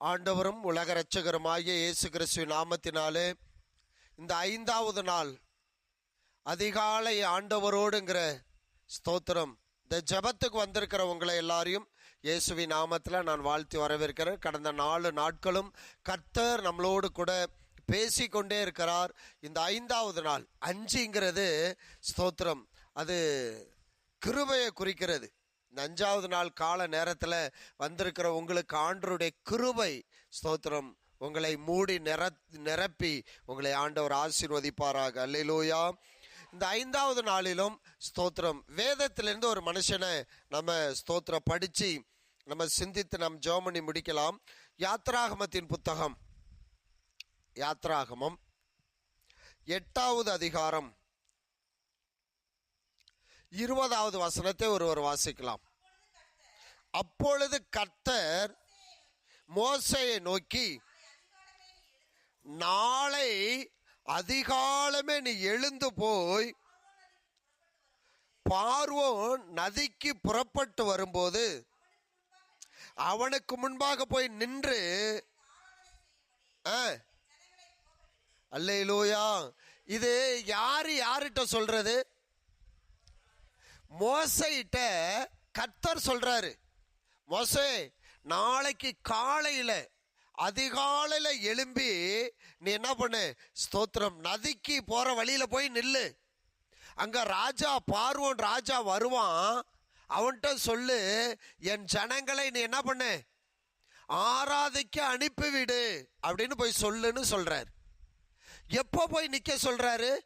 ஆண்டவரும் உலக இரட்சகருமாகிய இயேசு கிறிஸ்துவின் நாமத்தினாலே இந்த ஐந்தாவது நாள் அதிகாலை ஆண்டவரோடுங்கிற ஸ்தோத்திரம். இந்த ஜெபத்துக்கு வந்திருக்கிற உங்களை எல்லாரையும் இயேசுவி நாமத்தில் நான் வாழ்த்தி வரவேற்கிறேன். கடந்த நாலு நாட்களும் கர்த்தர் நம்மளோடு கூட பேசிக்கொண்டே இருக்கிறார். இந்த ஐந்தாவது நாள் அஞ்சுங்கிறது ஸ்தோத்திரம். அது கிருபையை குறிக்கிறது. இந்த அஞ்சாவது நாள் கால நேரத்தில் வந்திருக்கிற உங்களுக்கு ஆண்டருடைய கிருபை ஸ்தோத்திரம் உங்களை மூடி நிற நிரப்பி உங்களை ஆண்டவர் ஆசீர்வதிப்பாராக. அல்லையிலோயா இந்த ஐந்தாவது நாளிலும் ஸ்தோத்திரம். வேதத்திலிருந்து ஒரு மனுஷனை நம்ம ஸ்தோத்திரம் படித்து நம்ம சிந்தித்து நம் ஜோமனி முடிக்கலாம். யாத்ராகமத்தின் புத்தகம். யாத்ராகமம். எட்டாவது அதிகாரம். இருபதாவது வசனத்தை ஒருவர் வாசிக்கலாம். அப்பொழுது கர்த்தர் மோசையை நோக்கி நாளை அதிகாலமே நீ எழுந்து போய் பார்வோன் நதிக்கு புறப்பட்டு வரும்போது அவனுக்கு முன்பாக போய் நின்று அல்லையிலோயா இது யாரு யார்கிட்ட சொல்றது? மோசையிட்ட கத்தர் சொல்றாரு மோசே நாளைக்கு காலையில அதிகாலையில் எழும்பி நீ என்ன பண்ணு? ஸ்தோத்திரம். நதிக்கு போகிற வழியில் போய் நில்லு. அங்கே ராஜா பார்வன் ராஜா வருவான். அவன்கிட்ட சொல்லு என் ஜனங்களை நீ என்ன பண்ணு? ஆராதிக்க அனுப்பிவிடு. அப்படின்னு போய் சொல்லுன்னு சொல்கிறார் எப்போ போய் நிற்க சொல்கிறாரு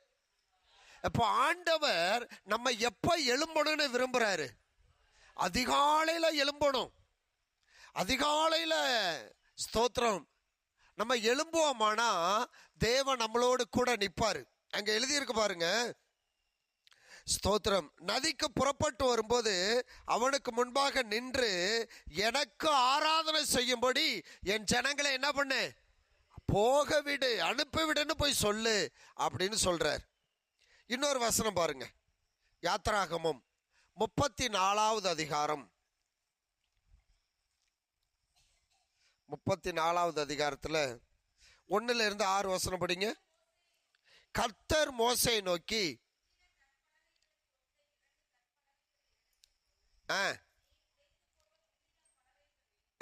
இப்போ ஆண்டவர் நம்ம எப்போ எழும்பணும்னு விரும்புகிறாரு அதிகாலையில் எழும்பணும். அதிகாலையில் ஸ்தோத்திரம். நம்ம எழும்புவோமானா தேவன் நம்மளோடு கூட நிற்பார் அங்கே எழுதியிருக்கு பாருங்க. ஸ்தோத்திரம். நதிக்கு புறப்பட்டு வரும்போது அவனுக்கு முன்பாக நின்று எனக்கு ஆராதனை செய்யும்படி என் ஜனங்களை என்ன பண்ணு? போக விடு அனுப்பிவிடுன்னு போய் சொல்லு அப்படின்னு சொல்கிறார் இன்னொரு வசனம் பாருங்க. யாத்ராகமம் முப்பத்தி நாலாவது அதிகாரம். முப்பத்தி நாலாவது அதிகாரத்தில் ஒன்றுல இருந்து ஆறு வசனம் படிங்க. கர்த்தர் மோசை நோக்கி ஆ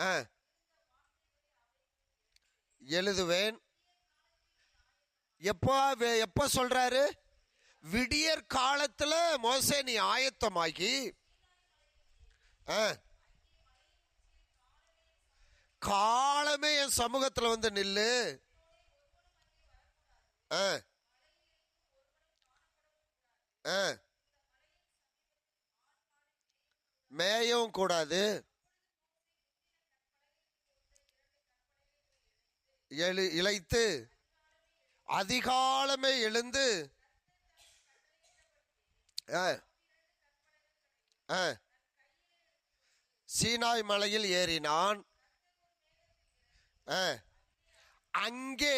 ஆ எழுதுவேன். எப்போ எப்போ சொல்கிறாரு விடியற் காலத்துல மோசே நீ ஆயத்தமாகி காலமே என் சமூகத்துல வந்து நில்லு. மேயவும் கூடாது. எழு இழைத்து அதிகாலமே எழுந்து ஆ. ஆ. சீனாய் மலையில் ஏறினான் ஆ. அங்கே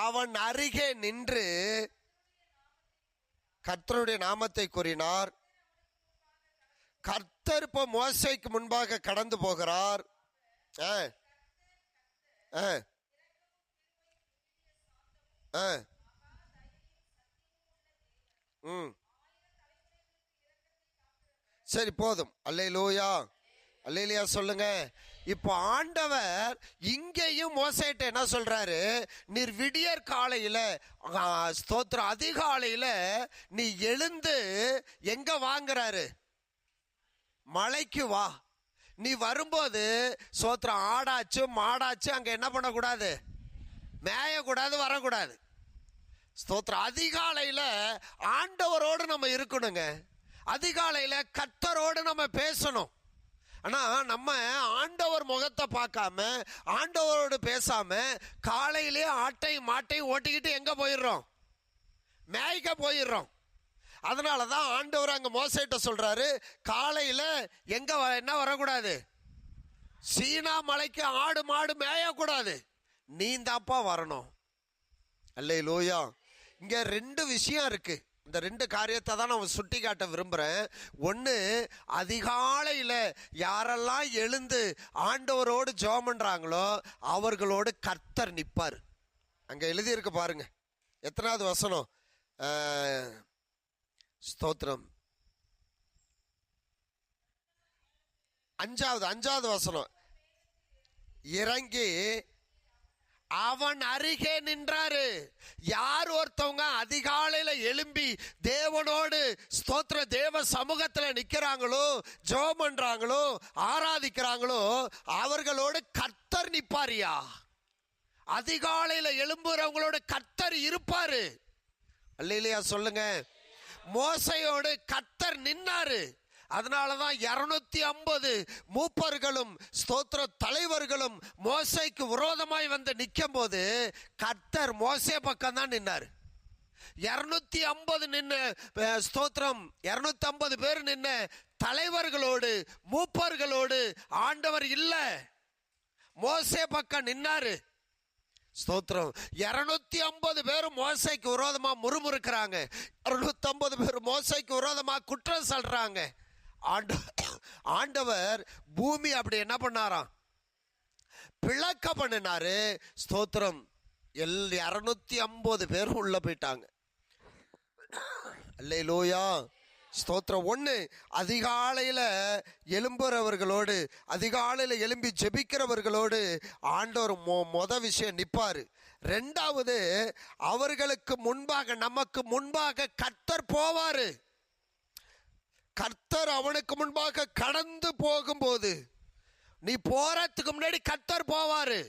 அவன் அருகே நின்று கர்த்தருடைய நாமத்தை கூறினார் கர்த்தர் இப்போ மோசைக்கு முன்பாக கடந்து போகிறார் ஆ. ஆ. ஆ. ம் சரி போதும். அல்லையிலோயா அல்லையிலையா சொல்லுங்க. இப்போ ஆண்டவர் இங்கேயும் மோசைட்ட என்ன சொல்றாரு? நீர் விடியற் காலையில ஸ்தோத்திரம் அதிகாலையில நீ எழுந்து எங்க வாங்குறாரு? மலைக்கு வா. நீ வரும்போது சோத்திரம் ஆடாச்சு மாடாச்சு அங்க என்ன பண்ணக்கூடாது? மேயக்கூடாது வரக்கூடாது. ஸ்தோத்திரம் அதிகாலையில ஆண்டவரோடு நம்ம இருக்கணுங்க. அதிகாலையில் கத்தரோடு நம்ம பேசணும். ஆனால் நம்ம ஆண்டவர் முகத்தை பார்க்காம ஆண்டவரோடு பேசாம காலையிலே ஆட்டையும் மாட்டையும் ஓட்டிக்கிட்டு எங்கே போயிடுறோம்? மேய்க்க போயிடுறோம். அதனால தான் ஆண்டவர் அங்கே மோசிட்ட சொல்கிறாரு காலையில் எங்கே வ- என்ன வரக்கூடாது? சீனா மலைக்கு ஆடு மாடு மேயக்கூடாது. நீந்தாப்பா வரணும். அல்ல லோயா இங்கே ரெண்டு விஷயம் இருக்குது இந்த ரெண்டு காரியத்தை தான் நான் சுட்டி காட்ட விரும்புகிறேன் ஒன்று அதிகாலையில் யாரெல்லாம் எழுந்து ஆண்டவரோடு ஜோமன்றாங்களோ அவர்களோடு கர்த்தர் நிற்பார் அங்கே எழுதியிருக்கு பாருங்க. எத்தனாவது வசனம்? ஸ்தோத்திரம். அஞ்சாவது அஞ்சாவது வசனம். இறங்கி அவன் அருகே நின்றாரு. யார் ஒருத்தவங்க அதிகாலையில எழும்பி தேவனோடு ஸ்தோத்திர தேவ சமூகத்துல நிக்கிறாங்களோ ஜோமன்றாங்களோ பண்றாங்களோ ஆராதிக்கிறாங்களோ அவர்களோடு கர்த்தர் நிப்பாரியா? அதிகாலையில எழும்புறவங்களோட கர்த்தர் இருப்பாரு. அல்லையா சொல்லுங்க. மோசையோடு கர்த்தர் நின்னாரு. அதனால தான் இரநூத்தி ஐம்பது மூப்பர்களும் ஸ்தோத்திர தலைவர்களும் மோசைக்கு விரோதமாய் வந்து நிற்கும் போது கர்த்தர் மோசே பக்கம் தான் இரநூத்தி ஐம்பது நின்று ஸ்தோத்திரம் இரநூத்தி ஐம்பது பேர் நின்று தலைவர்களோடு மூப்பர்களோடு ஆண்டவர் இல்லை. மோசே பக்கம் நின்னாரு. ஸ்தோத்திரம் இரநூத்தி ஐம்பது பேர் மோசைக்கு விரோதமாக முறுமுறுக்கிறாங்க. இருநூத்தி ஐம்பது பேர் மோசைக்கு விரோதமாக குற்றம் சொல்கிறாங்க ஆண்ட ஆண்டவர் பூமி அப்படி என்ன பண்ணாராம்? பிளக்க பண்ணினாரு. ஸ்தோத்திரம். எல் இரநூத்தி ஐம்பது பேர் உள்ள போயிட்டாங்க. அல்லேலூயா. ஸ்தோத்திரம் ஒன்று அதிகாலையில் எழும்புறவர்களோடு அதிகாலையில் எழும்பி ஜெபிக்கிறவர்களோடு ஆண்டவர் மொ மொத விஷயம் நிற்பார் ரெண்டாவது அவர்களுக்கு முன்பாக நமக்கு முன்பாக கத்தர் போவார். கர்த்தர் அவனுக்கு முன்பாக கடந்து போகும்போது நீ போறதுக்கு முன்னாடி கர்த்தர் போவாரு.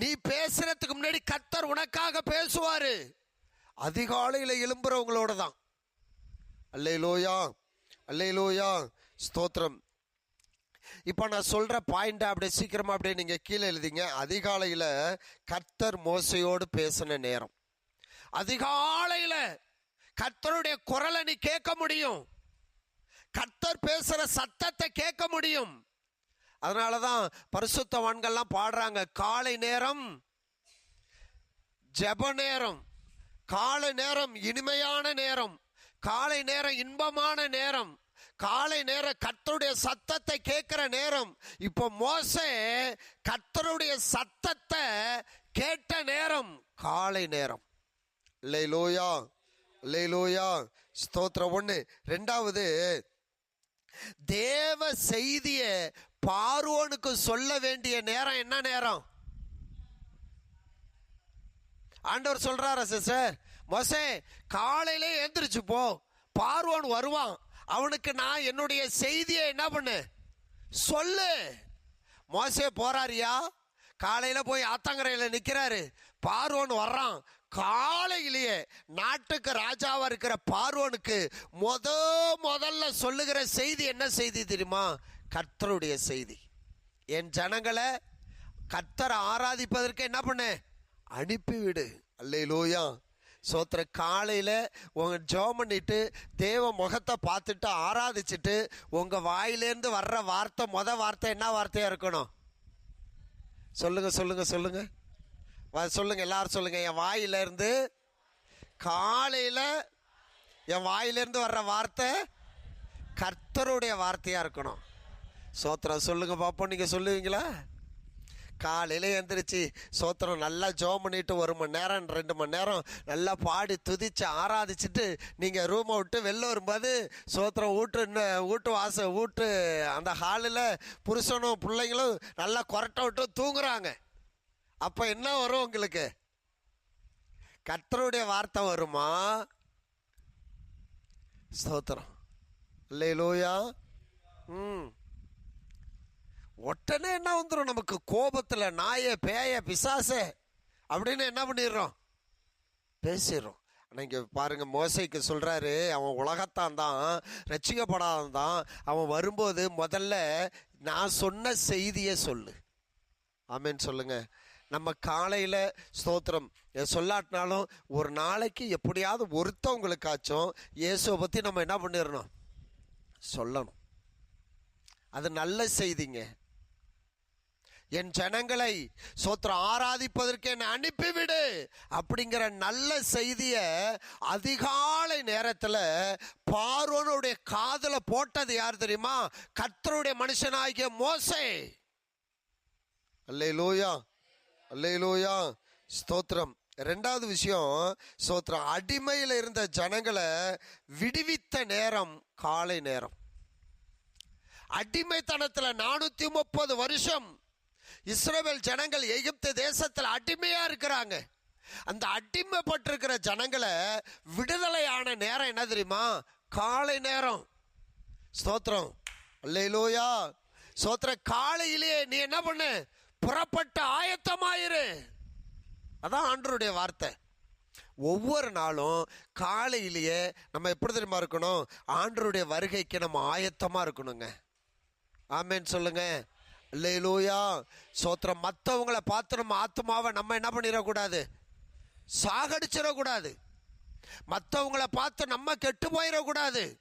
நீ பேசுறதுக்கு முன்னாடி கர்த்தர் உனக்காக பேசுவாரு. அதிகாலையில் எழும்புறவங்களோட தான். அல்லையிலோயா அல்லையிலோயா ஸ்தோத்திரம். இப்போ நான் சொல்கிற பாயிண்ட்டை அப்படியே சீக்கிரமாக அப்படியே நீங்கள் கீழே எழுதிங்க. அதிகாலையில் கர்த்தர் மோசையோடு பேசின நேரம். அதிகாலையில் கர்த்தருடைய குரலை நீ கேட்க முடியும். கர்த்தர் பேசுகிற சத்தத்தை கேட்க முடியும். அதனால தான் பரிசுத்தவான்கள்லாம் பாடுறாங்க காலை நேரம் ஜெப நேரம் காலை நேரம் இனிமையான நேரம் காலை நேரம் இன்பமான நேரம் காலை நேரம் கர்த்தருடைய சத்தத்தை கேட்கிற நேரம். இப்போ மோச கர்த்தருடைய சத்தத்தை கேட்ட நேரம் காலை நேரம். லே லோயா லே லோயா ஸ்தோத்திரம் ஒன்று ரெண்டாவது தேவ செய்திய பார்வோனுக்கு சொல்ல வேண்டிய நேரம் என்ன நேரம்? ஆண்டவர் சொல்றாரா சிஸ்டர்? மொசே காலையிலே எந்திரிச்சு போ. பார்வோன் வருவான். அவனுக்கு நான் என்னுடைய செய்தியை என்ன பண்ணு? சொல்லு. மோசே போறாரியா? காலையில போய் ஆத்தங்கரையில் நிக்கிறாரு. பார்வோன் வர்றான். காலையிலேயே நாட்டுக்கு ராஜாவா இருக்கிற பார்வனுக்கு முத முதல்ல சொல்லுகிற செய்தி என்ன செய்தி தெரியுமா? கர்த்தருடைய செய்தி. என் ஜனங்களை கர்த்தரை ஆராதிப்பதற்கு என்ன பண்ண? அனுப்பிவிடு. அல்லையிலோயா சோத்திர காலையில் உங்கள் ஜோம் பண்ணிட்டு தேவ முகத்தை பார்த்துட்டு ஆராதிச்சுட்டு உங்கள் வாயிலேருந்து வர்ற வார்த்தை மொதல் வார்த்தை என்ன வார்த்தையாக இருக்கணும்? சொல்லுங்கள் சொல்லுங்கள் சொல்லுங்கள் சொல்லுங்க எல்லாரும் சொல்லுங்க. என் வாயிலிருந்து காலையில் என் வாயிலிருந்து வர்ற வார்த்தை கர்த்தருடைய வார்த்தையா இருக்கணும். சோத்திரம் சொல்லுங்க பாப்போம் நீங்க சொல்லுவீங்களா? காலையில் எந்திரிச்சு சோத்திரம் நல்லா ஜோம் பண்ணிட்டு ஒரு மணி நேரம் ரெண்டு மணி நேரம் நல்லா பாடி துதிச்சு ஆராதிச்சுட்டு நீங்கள் ரூமை விட்டு வெளில வரும்போது சோத்திரம் வீட்டு வீட்டு வாச வீட்டு அந்த ஹாலில் புருஷனும் பிள்ளைங்களும் நல்லா கொரட்டை விட்டு தூங்குறாங்க. அப்போ என்ன வரும் உங்களுக்கு? கர்த்தருடைய வார்த்தை வருமா? ஸ்தோத்திரம். இல்லையிலோயா ம். உடனே என்ன வந்துடும் நமக்கு? கோபத்தில் நாய பேய பிசாசே அப்படின்னு என்ன பண்ணிடுறோம்? பேசிடுறோம். ஆனால் இங்கே பாருங்கள் மோசைக்கு சொல்கிறாரு அவன் உலகத்தான் தான் ரட்சிக்கப்படாதான் தான். அவன் வரும்போது முதல்ல நான் சொன்ன செய்தியை சொல்லு. ஆமேன்னு சொல்லுங்கள் நம்ம காலையில் ஸ்தோத்திரம். சொல்லாட்டினாலும் ஒரு நாளைக்கு எப்படியாவது ஒருத்தவங்களுக்காச்சும் இயேசுவை பற்றி நம்ம என்ன பண்ணிடணும்? சொல்லணும். அது நல்ல செய்திங்க. என் ஜனங்களை சோத்திரம் ஆராதிப்பதற்கு என்னை அனுப்பிவிடு அப்படிங்கிற நல்ல செய்தியை அதிகாலை நேரத்தில் பார்வனுடைய காதில் போட்டது யார் தெரியுமா? கர்த்தருடைய மனுஷனாகிய மோசே. அல்ல லோயா அல்லையிலோயா ஸ்தோத்திரம். ரெண்டாவது விஷயம் ஸ்தோத்திரம். அடிமையில் இருந்த ஜனங்களை விடுவித்த நேரம் காலை நேரம். அடிமைத்தனத்தில் நானூத்தி முப்பது வருஷம் இஸ்ரேல் ஜனங்கள் எகிப்து தேசத்தில் அடிமையா இருக்கிறாங்க. அந்த அடிமைப்பட்டிருக்கிற ஜனங்களை விடுதலையான நேரம் என்ன தெரியுமா? காலை நேரம். ஸ்தோத்திரம். அல்லையிலோயா ஸ்தோத்திர காலையிலேயே நீ என்ன பண்ணு? புறப்பட்ட ஆயத்தமாயிரு. அதான் ஆண்டருடைய வார்த்தை. ஒவ்வொரு நாளும் காலையிலேயே நம்ம எப்படி தெரியுமா இருக்கணும்? ஆண்டருடைய வருகைக்கு நம்ம ஆயத்தமா இருக்கணுங்க. ஆமேன்னு சொல்லுங்க. இல்லையிலூயா சோத்திரம் மற்றவங்கள பார்த்து நம்ம ஆத்மாவை நம்ம என்ன பண்ணிடக்கூடாது? சாகடிச்சிடக்கூடாது. மற்றவங்கள பார்த்து நம்ம கெட்டு போயிடக்கூடாது.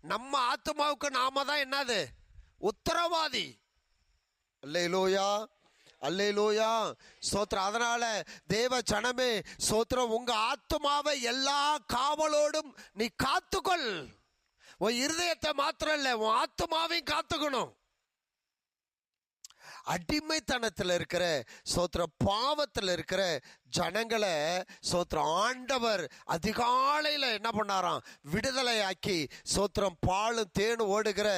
நம்ம ஆத்மாவுக்கு நாம தான் என்னது? உத்தரவாதி. அல்லேலூயா அல்லேலூயா. சோத்திரம் அதனால தேவ சனமே சோத்திரம் உங்க ஆத்மாவை எல்லா காவலோடும் நீ காத்துக்கொள். உன் இருதயத்தை மாத்திரம் இல்லை உன் ஆத்மாவையும் காத்துக்கணும். அடிமைத்தனத்தில் இருக்கிற சோத்திர பாவத்தில் இருக்கிற ஜனங்களை சோத்திர ஆண்டவர் அதிகாலையில் என்ன பண்ணாராம்? விடுதலையாக்கி சோத்திரம் பாலும் தேனும் ஓடுகிற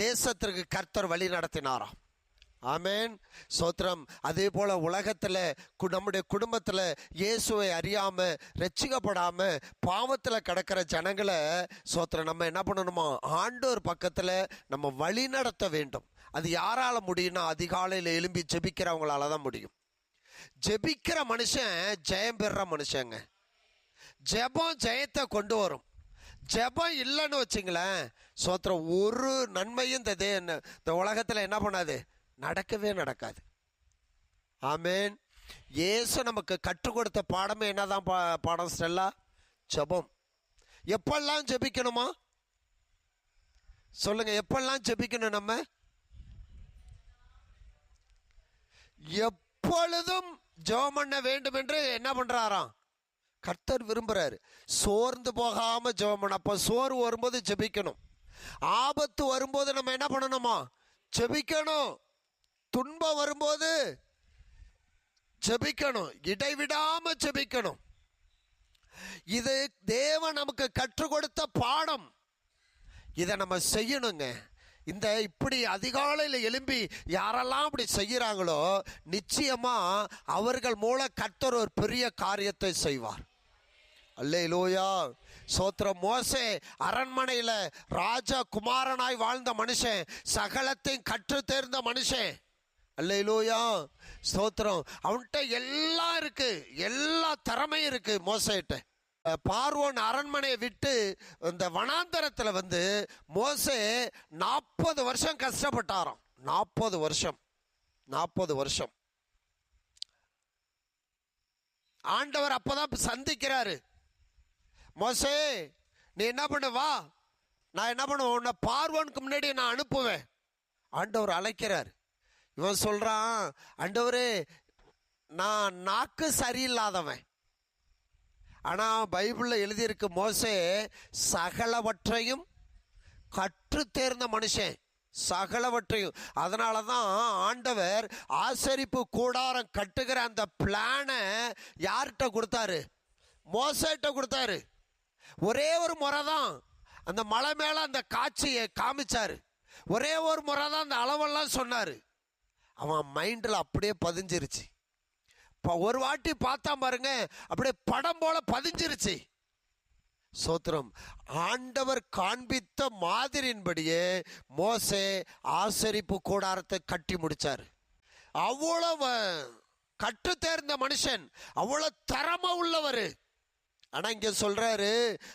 தேசத்திற்கு கர்த்தர் வழி நடத்தினாராம். ஆமேன். சோத்திரம். அதே போல உலகத்தில் கு- நம்முடைய குடும்பத்தில் இயேசுவை அறியாம ரட்சிக்கப்படாம பாவத்தில் கிடக்கிற ஜனங்களை சோத்திரம் நம்ம என்ன பண்ணணுமா ஆண்டோர் பக்கத்தில் நம்ம வழி நடத்த வேண்டும். அது யாரால முடியும்னா அதிகாலையில் எழும்பி ஜெபிக்கிறவங்களால தான் முடியும். ஜெபிக்கிற மனுஷன் ஜெயம் பெறுற மனுஷங்க. ஜெபம் ஜெயத்தை கொண்டு வரும். ஜெபம் இல்லைன்னு வச்சுங்களேன் சோத்திரம் ஒரு நன்மையும் இந்த இந்த உலகத்தில் என்ன பண்ணாது? நடக்கவே நடக்காது. ஆமேன். இயேசு நமக்கு கற்றுக் கொடுத்த பாடமே என்னதான் பா பாடம் ஸ்டெல்லா? ஜெபம். எப்பெல்லாம் ஜெபிக்கணுமா? சொல்லுங்க எப்பெல்லாம் ஜெபிக்கணும் நம்ம? எப்பொழுதும் ஜெபம் பண்ண வேண்டும் என்று என்ன பண்றாராம்? கர்த்தர் விரும்புறாரு. சோர்ந்து போகாம ஜெபம் பண்ண அப்ப சோர்வு வரும்போது ஜெபிக்கணும். ஆபத்து வரும்போது நம்ம என்ன பண்ணணுமா? ஜெபிக்கணும். துன்பம் வரும்போது ஜெபிக்கணும். இடைவிடாம ஜெபிக்கணும். இது தேவன் நமக்கு கற்றுக் கொடுத்த பாடம். இதை நம்ம செய்யணுங்க. இந்த இப்படி அதிகாலையில் எழும்பி யாரெல்லாம் அப்படி செய்கிறாங்களோ நிச்சயமாக அவர்கள் மூலம் கர்த்தர் ஒரு பெரிய காரியத்தை செய்வார். அல்லேலூயா. சோத்ர மோசே அரண்மனையில் ராஜா குமாரனாய் வாழ்ந்த மனுஷன் சகலத்தையும் கற்று தேர்ந்த மனுஷன். அல்லையிலோயா ஸ்தோத்திரம். அவன்கிட்ட எல்லாம் இருக்கு எல்லா திறமையும் இருக்கு மோசேட்ட பார்வோன் அரண்மனையை விட்டு இந்த வனாந்தரத்தில் வந்து மோசே நாற்பது வருஷம் கஷ்டப்பட்டாராம். நாற்பது வருஷம். நாற்பது வருஷம். ஆண்டவர் அப்போதான் சந்திக்கிறாரு. மோசே நீ என்ன பண்ண வா. நான் என்ன பண்ணுவேன் உன்னை பார்வோனுக்கு முன்னாடி நான் அனுப்புவேன். ஆண்டவர் அழைக்கிறார். இவன் சொல்கிறான் ஆண்டவரே நான் நாக்கு சரியில்லாதவன். ஆனால் பைபிளில் எழுதியிருக்க மோசே சகலவற்றையும் கற்று தேர்ந்த மனுஷன். சகலவற்றையும். அதனால தான் ஆண்டவர் ஆசரிப்பு கூடாரம் கட்டுகிற அந்த பிளானை யார்கிட்ட கொடுத்தாரு? மோசேட்ட கொடுத்தாரு. ஒரே ஒரு முறை தான் அந்த மலை மேலே அந்த காட்சியை காமிச்சார். ஒரே ஒரு முறை தான் அந்த அளவெல்லாம் சொன்னார். அவன் மைண்டில் அப்படியே பதிஞ்சிருச்சு. இப்போ ஒரு வாட்டி பார்த்தா பாருங்க அப்படியே படம் போல பதிஞ்சிருச்சு. சோத்திரம் ஆண்டவர் காண்பித்த மாதிரியின்படியே மோசே ஆசரிப்பு கூடாரத்தை கட்டி முடிச்சார். அவ்வளவு கற்று தேர்ந்த மனுஷன் அவ்வளோ தரமா உள்ளவர். ஆனால் இங்கே சொல்கிறாரு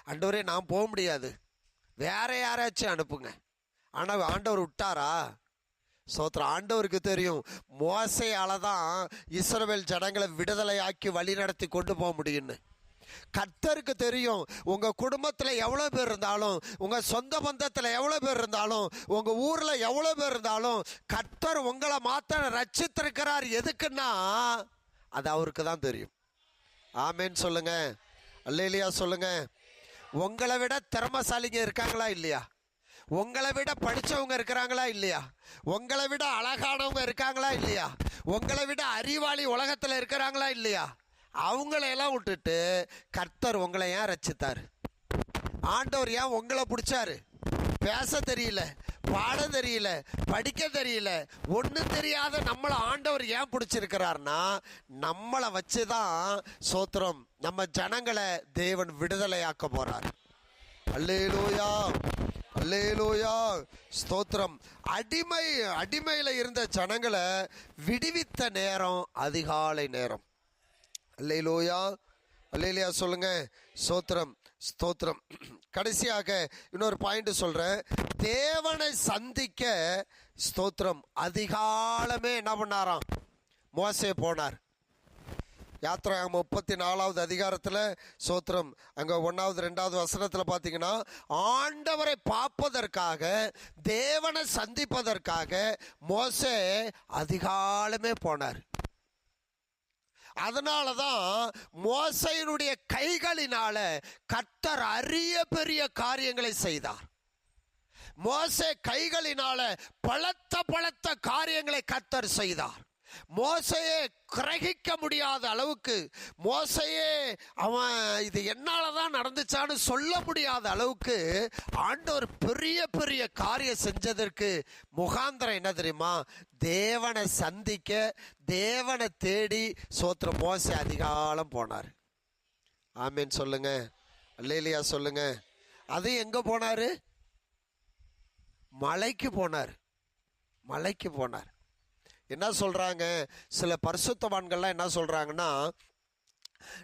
ஆண்டவரே நான் போக முடியாது. வேற யாராச்சும் அனுப்புங்க. ஆனால் ஆண்டவர் விட்டாரா? சோத்திர ஆண்டவருக்கு தெரியும் மோசையால தான் இஸ்ரவேல் ஜனங்களை விடுதலையாக்கி வழி நடத்தி கொண்டு போக முடியும்னு. கர்த்தருக்கு தெரியும் உங்க குடும்பத்தில் எவ்வளோ பேர் இருந்தாலும் உங்க சொந்த பந்தத்தில் எவ்வளோ பேர் இருந்தாலும் உங்க ஊரில் எவ்வளோ பேர் இருந்தாலும் கர்த்தர் உங்களை மாத்த ரச்சித்திருக்கிறார் எதுக்குன்னா அது அவருக்கு தான் தெரியும். ஆமேன்னு சொல்லுங்க. இல்லையா சொல்லுங்க. உங்களை விட திறமசாலிங்க இருக்காங்களா இல்லையா? உங்களை விட படித்தவங்க இருக்கிறாங்களா இல்லையா? உங்களை விட அழகானவங்க இருக்காங்களா இல்லையா? உங்களை விட அறிவாளி உலகத்தில் இருக்கிறாங்களா இல்லையா? அவங்களையெல்லாம் விட்டுட்டு கர்த்தர் உங்களை ஏன் ரச்சித்தார்? ஆண்டவர் ஏன் உங்களை பிடிச்சாரு? பேச தெரியல பாட தெரியல படிக்க தெரியல ஒன்றும் தெரியாத நம்மளை ஆண்டவர் ஏன் பிடிச்சிருக்கிறார்னா நம்மளை வச்சு தான் சோத்திரம் நம்ம ஜனங்களை தேவன் விடுதலையாக்க போகிறார் அல்லேலூயா. அல்லேலூயா. ஸ்தோத்திரம். அடிமை அடிமையில் இருந்த ஜனங்களை விடுவித்த நேரம் அதிகாலை நேரம். அல்லேலூயா. அல்லேலியா சொல்லுங்க. ஸ்தோத்திரம் ஸ்தோத்திரம். கடைசியாக இன்னொரு பாயிண்ட் சொல்கிறேன் தேவனை சந்திக்க ஸ்தோத்திரம். அதிகாலமே என்ன பண்ணாராம்? மோசே போனார். யாத்திரா முப்பத்தி நாலாவது அதிகாரத்தில் சோத்திரம். அங்கே ஒன்றாவது ரெண்டாவது வசனத்தில் பார்த்தீங்கன்னா ஆண்டவரை பார்ப்பதற்காக தேவனை சந்திப்பதற்காக மோசே அதிகாலமே போனார். அதனால தான் மோசையினுடைய கைகளினால கத்தர் அரிய பெரிய காரியங்களை செய்தார். மோசே கைகளினால பலத்த பலத்த காரியங்களை கத்தர் செய்தார். மோசையே கிரகிக்க முடியாத அளவுக்கு மோசையே அவன் இது என்னால் தான் நடந்துச்சான்னு சொல்ல முடியாத அளவுக்கு ஆண்டவர் பெரிய பெரிய காரியம் செஞ்சதற்கு முகாந்திரம் என்ன தெரியுமா? தேவனை சந்திக்க தேவனை தேடி சோத்திர மோசை அதிகாலம் போனார். ஆமீன் சொல்லுங்க. அல்லையிலையா சொல்லுங்க. அது எங்கே போனார்? மலைக்கு போனார். மலைக்கு போனார். என்ன சொல்கிறாங்க சில பரிசுத்தவான்கள்லாம் என்ன சொல்கிறாங்கன்னா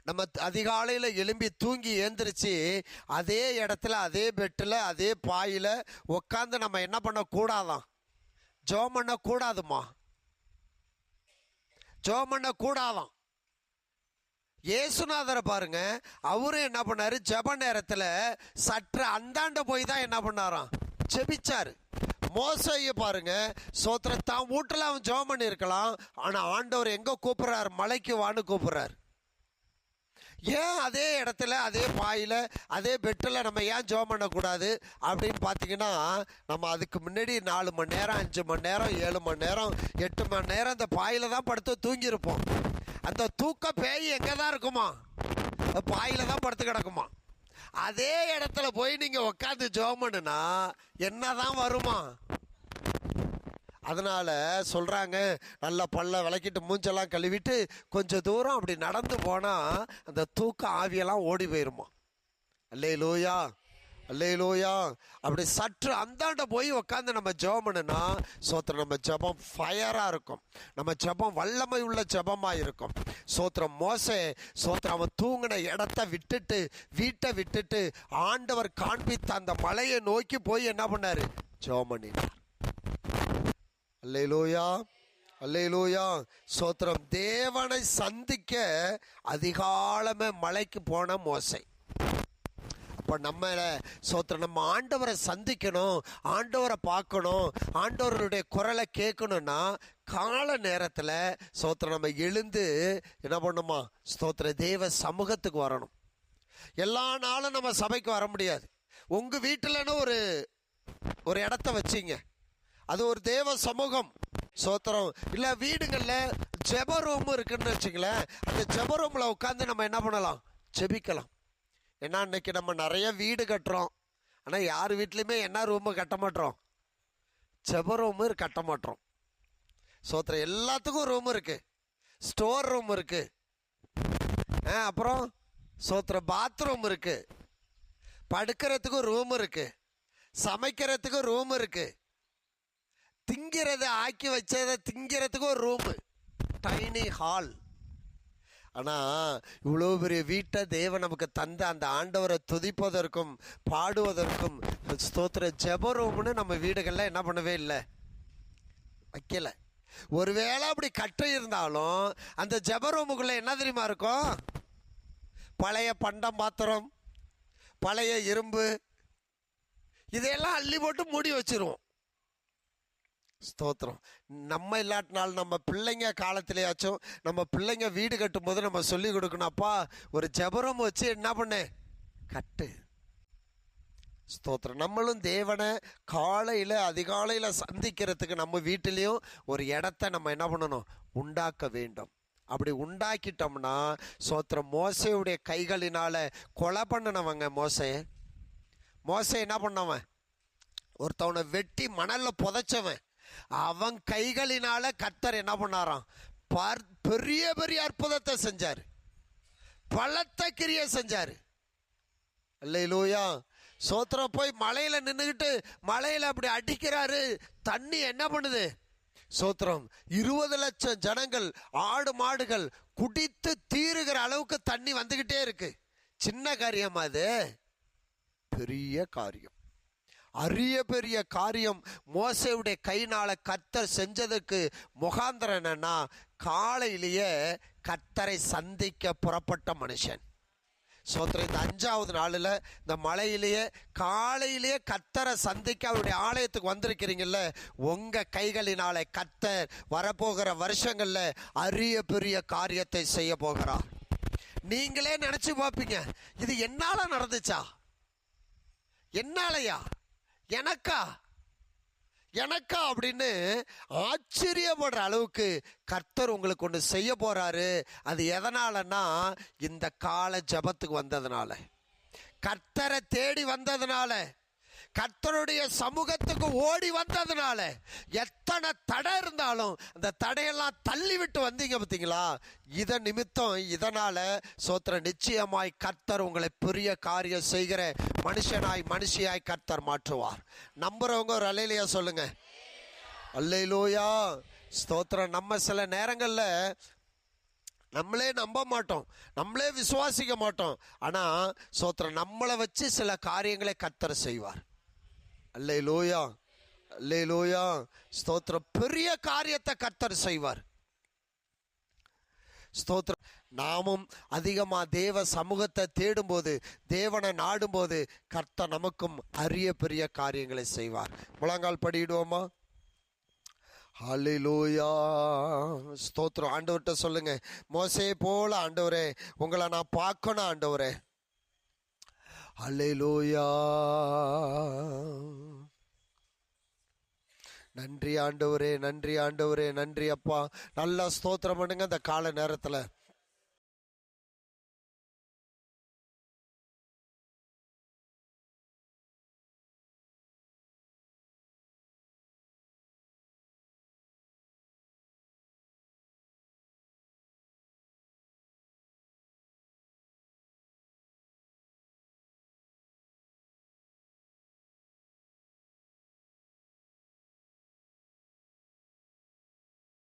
நம்ம அதிகாலையில் எழும்பி தூங்கி ஏந்திரிச்சு அதே இடத்துல அதே பெட்டில் அதே பாயில் உட்காந்து நம்ம என்ன பண்ணக்கூடாதாம் ஜோம் பண்ணக்கூடாதுமா? ஜோம் பண்ணக்கூடாதான். கூடாதாம் பாருங்க அவரும் என்ன பண்ணாரு? ஜெப நேரத்தில் சற்று அந்தாண்ட போய் தான் என்ன பண்ணாராம்? ஜெபிச்சாரு. மோசையை பாருங்க. சோத்திர தான் வீட்டில் அவன் ஜோம் பண்ணியிருக்கலாம். ஆனால் ஆண்டவர் எங்கே கூப்பிட்றாரு? மலைக்கு வான்னு கூப்பிட்றாரு. ஏன் அதே இடத்துல அதே பாயில் அதே பெட்டில் நம்ம ஏன் ஜோம் பண்ணக்கூடாது? அப்படின்னு பார்த்தீங்கன்னா நம்ம அதுக்கு முன்னாடி நாலு மணி நேரம் அஞ்சு மணி நேரம் ஏழு மணி நேரம் எட்டு மணி நேரம் அந்த பாயில் தான் படுத்து தூங்கியிருப்போம். அந்த தூக்க பேய் எங்கே தான் இருக்குமா? பாயில் தான் படுத்து கிடக்குமா? அதே இடத்துல போய் நீங்கள் உட்காந்து ஜோம் என்னதான் வருமா? அதனால சொல்றாங்க நல்லா பல்ல விளக்கிட்டு மூஞ்செல்லாம் கழுவிட்டு கொஞ்சம் தூரம் அப்படி நடந்து போனா அந்த தூக்க ஆவியெல்லாம் ஓடி போயிருமா. அல்லே லூயா அல்லையிலோயா லோயா அப்படி சற்று அந்தாண்ட போய் உட்காந்து நம்ம ஜெபம் பண்ணுனா சோத்திரம் நம்ம ஜெபம் ஃபயராக இருக்கும். நம்ம ஜெபம் வல்லமை உள்ள ஜெபமாக இருக்கும். சோத்திரம் மோசே சோத்திரம் அவன் தூங்கின இடத்த விட்டுட்டு வீட்டை விட்டுட்டு ஆண்டவர் காண்பித்த அந்த மலையை நோக்கி போய் என்ன பண்ணார்? ஜெபம் பண்ணினார் அல்லையிலோயா அல்லேலூயா. சோத்திரம் தேவனை சந்திக்க அதிகாலமே மலைக்கு போன மோசை. அப்போ நம்ம சோத்திரம் நம்ம ஆண்டவரை சந்திக்கணும் ஆண்டவரை பார்க்கணும் ஆண்டவருடைய குரலை கேட்கணும்னா கால நேரத்தில் சோத்திரம் நம்ம எழுந்து என்ன பண்ணுமா? ஸ்தோத்திர தேவ சமூகத்துக்கு வரணும். எல்லா நாளும் நம்ம சபைக்கு வர முடியாது. உங்கள் வீட்டில்னு ஒரு ஒரு இடத்த வச்சிங்க. அது ஒரு தேவ சமூகம். சோத்திரம் இல்லை வீடுகளில் ஜெப ரூமும் இருக்குன்னு வச்சுங்களேன் அந்த ஜெப ரூமில் உட்காந்து நம்ம என்ன பண்ணலாம்? ஜெபிக்கலாம். ஏன்னா இன்றைக்கி நம்ம நிறைய வீடு கட்டுறோம். ஆனால் யார் வீட்லேயுமே என்ன ரூமு கட்ட மாட்டோம். செப ரூமு கட்ட மாட்டோம். சோத்திர எல்லாத்துக்கும் ரூம் இருக்குது ஸ்டோர் ரூம் இருக்குது ஆ அப்புறம் சோத்திர பாத்ரூம் இருக்குது படுக்கிறதுக்கும் ரூம் இருக்குது சமைக்கிறதுக்கும் ரூம் இருக்குது திங்கிறத ஆக்கி வச்சதை திங்கிறதுக்கு ஒரு ரூமு டைனி ஹால் ஆனால் இவ்வளோ பெரிய வீட்டை தேவன் நமக்கு தந்த அந்த ஆண்டவரை துதிப்பதற்கும் பாடுவதற்கும் ஸ்தோத்திர ஜபரூம்னு நம்ம வீடுகளில் என்ன பண்ணவே இல்லை. வைக்கல. ஒருவேளை அப்படி கட்ட இருந்தாலும் அந்த ஜெப ரூமுக்குள்ளே என்ன தெரியுமா இருக்கும்? பழைய பண்டம் பாத்திரம் பழைய இரும்பு இதையெல்லாம் அள்ளி போட்டு மூடி வச்சிருவோம். ஸ்தோத்திரம். நம்ம இல்லாட்டினாலும் நம்ம பிள்ளைங்க காலத்திலேயாச்சும் நம்ம பிள்ளைங்க வீடு கட்டும்போது நம்ம சொல்லி கொடுக்கணும் அப்பா ஒரு ஜபரம் வச்சு என்ன பண்ணு? கட்டு. ஸ்தோத்திரம். நம்மளும் தேவனை காலையில் அதிகாலையில் சந்திக்கிறதுக்கு நம்ம வீட்டிலையும் ஒரு இடத்த நம்ம என்ன பண்ணணும்? உண்டாக்க வேண்டும். அப்படி உண்டாக்கிட்டோம்னா ஸ்தோத்திரம் மோசையுடைய கைகளினால் கொலை பண்ணினவங்க மோசையை மோசை என்ன பண்ணவன்? ஒருத்தவனை வெட்டி மணலில் புதைச்சவன். அவன் கைகளினால கத்தர் என்ன பண்ணாராம்? பார் பெரிய பெரிய அற்புதத்தை செஞ்சார். பலத்த கிரியை செஞ்சார். அல்லையிலூயா சோத்திரம் போய் மலையில் நின்றுக்கிட்டு மலையில் அப்படி அடிக்கிறாரு. தண்ணி என்ன பண்ணுது? சோத்திரம் இருபது லட்சம் ஜனங்கள் ஆடு மாடுகள் குடித்து தீருகிற அளவுக்கு தண்ணி வந்துக்கிட்டே இருக்கு. சின்ன காரியமா அது? பெரிய காரியம். அரிய பெரிய காரியம் மோசையுடைய கைனால கத்தர் செஞ்சதுக்கு முகாந்திரம் என்னன்னா காலையிலேயே கத்தரை சந்திக்க புறப்பட்ட மனுஷன். சோத்திரம் இந்த அஞ்சாவது நாளில் இந்த மலையிலேயே காலையிலேயே கத்தரை சந்திக்க அவருடைய ஆலயத்துக்கு வந்திருக்கிறீங்கல்ல உங்கள் கைகளினாலே கத்தர் வரப்போகிற வருஷங்களில் அரிய பெரிய காரியத்தை செய்ய போகிறார். நீங்களே நினச்சி பார்ப்பீங்க இது என்னால் நடந்துச்சா? என்னாலையா? எனக்கா? எனக்கா அப்படின்னு ஆச்சரியப்படுற அளவுக்கு கர்த்தர் உங்களுக்கு ஒன்று செய்ய போகிறாரு அது எதனாலன்னா இந்த கால ஜபத்துக்கு வந்ததுனால. கர்த்தரை தேடி வந்ததுனால. கர்த்தருடைய சமூகத்துக்கு ஓடி வந்ததுனால எத்தனை தடை இருந்தாலும் அந்த தடையெல்லாம் தள்ளி விட்டு வந்தீங்க பார்த்தீங்களா? இதன் நிமித்தம் இதனால சோத்திர நிச்சயமாய் கர்த்தர் உங்களை பெரிய காரியம் செய்கிற மனுஷனாய் மனுஷியாய் கர்த்தர் மாற்றுவார். நம்புறவங்க ஒரு அலையிலையா சொல்லுங்க. அல்லையிலோயா ஸ்தோத்திரம். நம்ம சில நேரங்களில் நம்மளே நம்ப மாட்டோம். நம்மளே விசுவாசிக்க மாட்டோம். ஆனால் சோத்திரம் நம்மளை வச்சு சில காரியங்களை கத்தர் செய்வார். அல்லே லோயா அல்லே லோயா ஸ்தோத்திரம். பெரிய காரியத்தை கர்த்தர் செய்வார். ஸ்தோத்திரம். நாமும் அதிகமாக தேவ சமூகத்தை தேடும்போது தேவனை நாடும்போது கர்த்தர் நமக்கும் அரிய பெரிய காரியங்களை செய்வார். முழங்கால் படியிடுவோமா? ஹalleluya ஸ்தோத்திரம். ஆண்டவர்கிட்ட சொல்லுங்க. மோசையை போல ஆண்டவரே உங்களை நான் பார்க்கணும் ஆண்டவரே. ஹalleluya நன்றி ஆண்டவரே நன்றி ஆண்டவரே நன்றி அப்பா. நல்லா ஸ்தோத்திரம் பண்ணுங்க இந்த கால நேரத்தில்